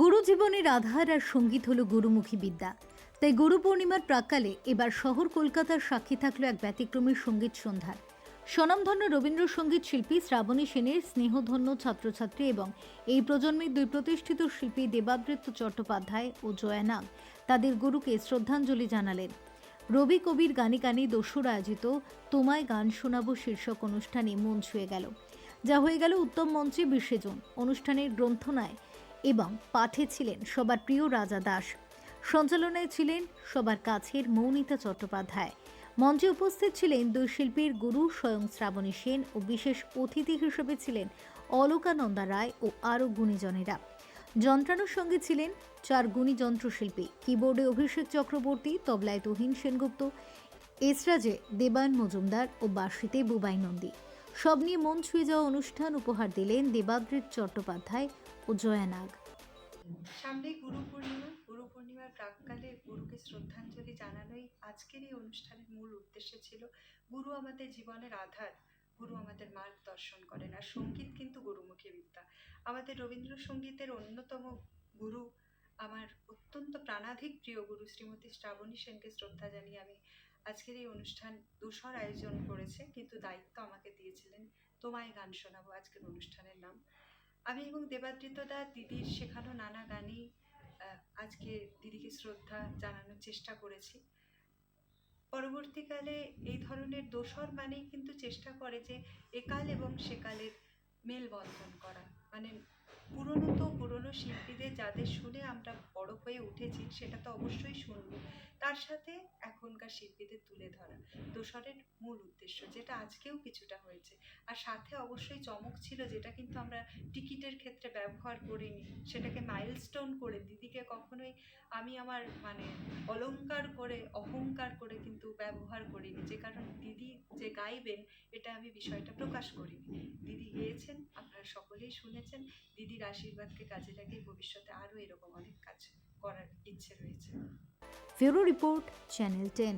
গুরু জীবনের আধার আর সংগীত হলো গুরুমুখী বিদ্যা। তাই গুরু পূর্ণিমার প্রাকালে এবার শহর কলকাতার সাক্ষী থাকল এক ব্যতিক্রমী সংগীত সন্ধ্যার। স্বনামধন্য রবীন্দ্রসঙ্গীত শিল্পী শ্রাবণী সেনের স্নেহধন্য ছাত্রছাত্রী এবং এই প্রজন্মের দুই প্রতিষ্ঠিত শিল্পী দেবাবৃত্ত চট্টোপাধ্যায় ও জয়ানাগ তাদের গুরুকে শ্রদ্ধাঞ্জলি জানালেন। রবি কবির গানে গানে দস্যুর আয়োজিত তোমায় গান শোনাবো শীর্ষক অনুষ্ঠানে মন ছুঁয়ে গেল। যা হয়ে গেল উত্তম মঞ্চে বিশে জুন অনুষ্ঠানের গ্রন্থনায় এবং পাঠে ছিলেন সবার প্রিয় রাজা দাস। সঞ্চালনায় ছিলেন সবার কাছের মৌনিতা চট্টোপাধ্যায়। মঞ্চে উপস্থিত ছিলেন দুই শিল্পীর গুরু স্বয়ং শ্রাবণী সেন ও বিশেষ অতিথি হিসেবে ছিলেন অলকানন্দা রায় ও আরও গুণীজনেরা। যন্ত্রানোর সঙ্গে ছিলেন চার গুণী যন্ত্রশিল্পী কিবোর্ডে অভিষেক চক্রবর্তী, তবলায় তুহিন সেনগুপ্ত, এসরাজে দেবায়ন মজুমদার ও বাঁশিতে বুবাই নন্দী। সব নিয়ে মন ছুঁয়ে যাওয়া অনুষ্ঠান উপহার দিলেন দেবাদ্রিত চট্টোপাধ্যায় ও জয়ানাগ সামনে গুরু পূর্ণিমা। গুরু পূর্ণিমার প্রাককালে গুরুকে শ্রদ্ধাঞ্জলি জানানোই আজকের এই অনুষ্ঠানের মূল উদ্দেশ্য ছিল। গুরু আমাদের জীবনের আধার। গুরু আমাদের মার্গদর্শন করেন আর সংগীত কিন্তু গুরুমুখী বিদ্যা। আমাদের রবীন্দ্রসঙ্গীতের অন্যতম গুরু আমার অত্যন্ত প্রাণাধিক প্রিয় গুরু শ্রীমতী শ্রাবণী সেনকে শ্রদ্ধা জানিয়ে আমি আজকের এই অনুষ্ঠান দুশোর আয়োজন করেছে, কিন্তু দায়িত্ব আমাকে দিয়েছিলেন। তোমায় গান শোনাবো আজকের অনুষ্ঠানের নাম। আমি এবং দেবাদৃতদা দিদির শেখানো নানা গানই আজকে দিদিকে শ্রদ্ধা জানানোর চেষ্টা করেছি। পরবর্তীকালে এই ধরনের দোসর মানেই কিন্তু চেষ্টা করে যে একাল এবং সেকালের মেলবন্ধন করা। মানে পুরনো তো পুরনো শিল্পীদের যাদের শুনে আমরা হয়ে উঠেছি সেটা তো অবশ্যই শুনব। তার সাথে এখনকার শিল্পীদের তুলে ধরা দোসরের মূল উদ্দেশ্য, যেটা আজকেও কিছুটা হয়েছে। আর সাথে অবশ্যই চমক ছিল যেটা কিন্তু আমরা টিকিটের ক্ষেত্রে ব্যবহার করিনি, সেটাকে মাইলস্টোন করে, দিদিকে কখনোই আমি আমার মানে অলংকার করে, অহংকার করে কিন্তু ব্যবহার করিনি। যে কারণ দিদি যে গাইবেন, এটা আমি বিষয়টা প্রকাশ করিনি। দিদি গেয়েছেন, আপনারা সকলেই শুনেছেন, দিদির আশীর্বাদকে কাজে লাগিয়ে ভবিষ্যতে আরও এরকম অনেক কাজ করার ইচ্ছে রয়েছে। ফেরো রিপোর্ট, চ্যানেল টেন।